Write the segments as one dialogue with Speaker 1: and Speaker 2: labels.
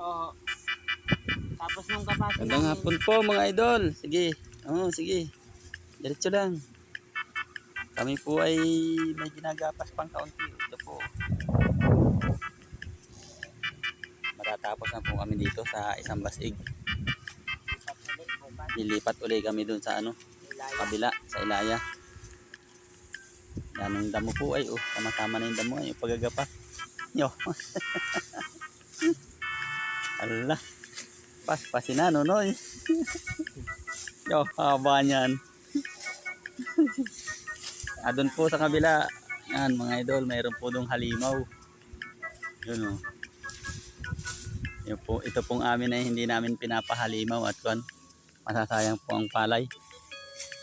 Speaker 1: Oo. Tapos nung kapasin
Speaker 2: Magandang hapon po mga idol. Sige. Oo, sige. Diretso lang. Kami po ay may ginagapas pang kaunti. Ito po. Matatapos na po kami dito sa isang basig. Lilipat uli kami dun sa ano, kabila, sa Ilaya. Yan ang damo po ay, oh, tama-tama na yung damo ay, yung paggagapas. Yo. Ala. Pas, pasin na, nonoy. Yo, haba niyan. ah, doon po sa kabila. Yan, mga idol, mayroon po dong halimaw. Yun, oh. Yun po, ito pong amin ay hindi namin pinapahalimaw at kwan, masasayang po ang palay.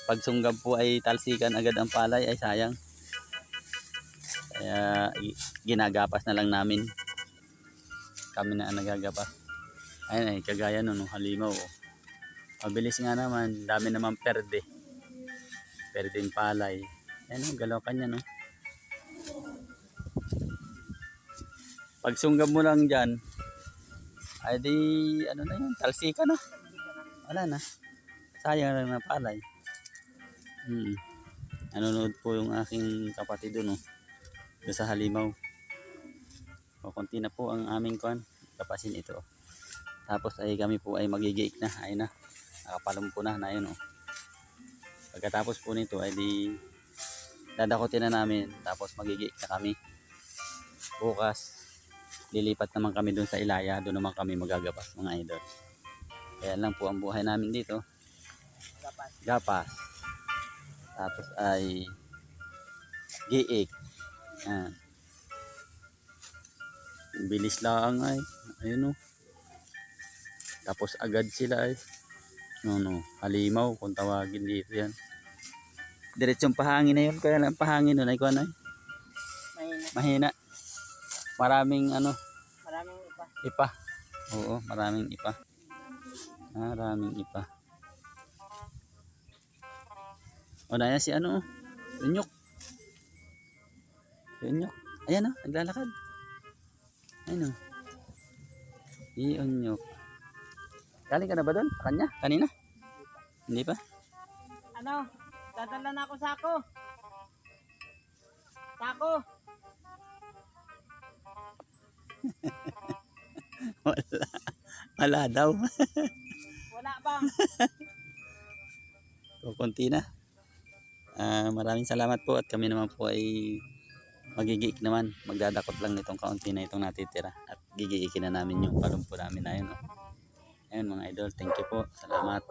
Speaker 2: Pag sunggab po ay talsikan agad ang palay ay sayang. Kaya ginagapas na lang namin. Kami na ang nagagapas. Ayun ay kagaya nun, nung halimaw. Oh. Mabilis nga naman, dami naman perde. Perde yung palay. Ayan oh, galaw kanya no. Pag sunggab mo lang dyan, ay di, ano na yun, talsika na. Wala na. Sayang lang na palay. Hmm. Nanonood po yung aking kapatid doon, oh. Doon sa halimaw. O, konti na po ang aming kwan. Kapasin ito. Tapos ay kami po ay magigiik na. Ayun na. Nakapalumpo na na yun, oh. Pagkatapos po nito ay di dadakotin na namin. Tapos magigiik na kami. Bukas, lilipat naman kami doon sa Ilaya. Doon naman kami magagapas mga idol. Kaya lang po ang buhay namin dito.
Speaker 1: Kapas.
Speaker 2: Gapas. Tapos ay giik. Yan. Bilis lang ay. Ayun o. Tapos agad sila ay. No, no. Halimaw kung tawagin dito yan. Diretsong pahangin na yun. Kaya lang pahangin nun ay kuwan ay.
Speaker 1: Mahina.
Speaker 2: Mahina. Maraming ano.
Speaker 1: Maraming ipa.
Speaker 2: Ipa. Oo, maraming ipa. Maraming ipa. O na yan si ano, Unyok. Si Unyok. Ayan o, naglalakad. Ayan o. Si Unyok. Galing ka na ba doon? Kanya? Kanina? Hindi pa?
Speaker 1: Ano? Dadala na ako sako. Sako.
Speaker 2: Wala. Wala daw.
Speaker 1: Wala bang?
Speaker 2: So, konti na. Ah, maraming salamat po at kami naman po ay magigiik naman. Magdadakot lang nitong kaunti na itong natitira at gigiikin na namin yung palumpo namin na yun. Oh. Ayun mga idol, thank you po. Salamat.